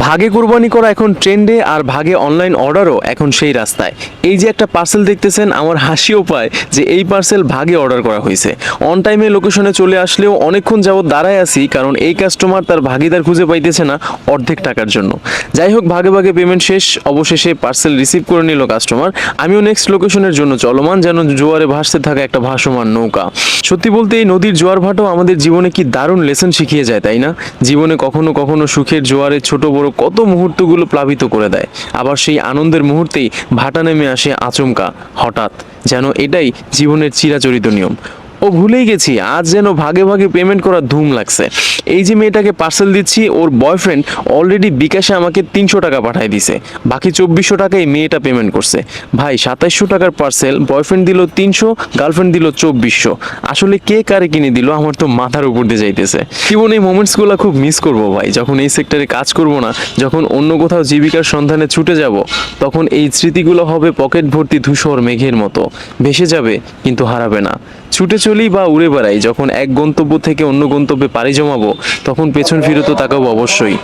ভাগে কোরবানি করা এখন ট্রেন্ডে আর ভাগে অনলাইন অর্ডারও এখন সেই রাস্তায়। এই যে একটা পার্সেল দেখতেছেন, আমার হাসিও পায় যে এই পার্সেল ভাগে অর্ডার করা হয়েছে। অন টাইমে লোকেশনে চলে আসলেও অনেকক্ষণ যাবৎ দাঁড়ায় আছি, কারণ এই কাস্টমার তার ভাগিদার খুঁজে পাইতেছে না অর্ধেক টাকার জন্য। যাই হোক, ভাগে ভাগে পেমেন্ট শেষ, অবশেষে পার্সেল রিসিভ করে নিল কাস্টমার আমিও নেক্সট লোকেশনের জন্য চলমান, যেন জোয়ারে ভাসতে থাকা একটা ভাসমান নৌকা। সত্যি বলতে এই নদীর জোয়ার ভাটাও আমাদের জীবনে কি দারুণ লেসন শিখিয়ে যায়, তাই না? জীবনে কখনো কখনো সুখের জোয়ারে ছোট বড় কত মুহূর্তগুলো প্লাবিত করে দেয়। আবার সেই আনন্দের মুহূর্তেই ভাটা নেমে আসে আচমকা, হঠাৎ। যেন এটাই জীবনের চিরাচরিত নিয়ম। ও ভুলেই গেছি, আজ যেন ভাগে ভাগে পেমেন্ট করার ধুম লাগছে। এই যে মেয়েটাকে পার্সেল দিচ্ছি, ওর বয়ফ্রেন্ড অলরেডি বিকাশে আমাকে তিনশো টাকা পাঠিয়ে দিছে। বাকি চব্বিশশো টাকায় মেয়েটা পেমেন্ট করছে। ভাই, সাতাইশশো টাকার পার্সেল বয়ফ্রেন্ড দিল তিনশো গার্লফ্রেন্ড দিল চব্বিশশো। আসলে কে কারে কিনে দিল, আমার তো মাথার উপর দিয়ে যাইতেছে। জীবনে এই মোমেন্টসগুলো খুব মিস করব ভাই। যখন এই সেক্টরে কাজ করব না, যখন অন্য কোথাও জীবিকার সন্ধানে ছুটে যাব, তখন এই স্মৃতিগুলো হবে পকেট ভর্তি ধূসর মেঘের মতো। ভেসে যাবে, কিন্তু হারাবে না। ছুটে চলি বা উড়ে বেড়াই, যখন এক গন্তব্য থেকে অন্য গন্তব্যে পাড়ি জমাবো, তখন পেছন ফিরে তো তাকাবো অবশ্যই।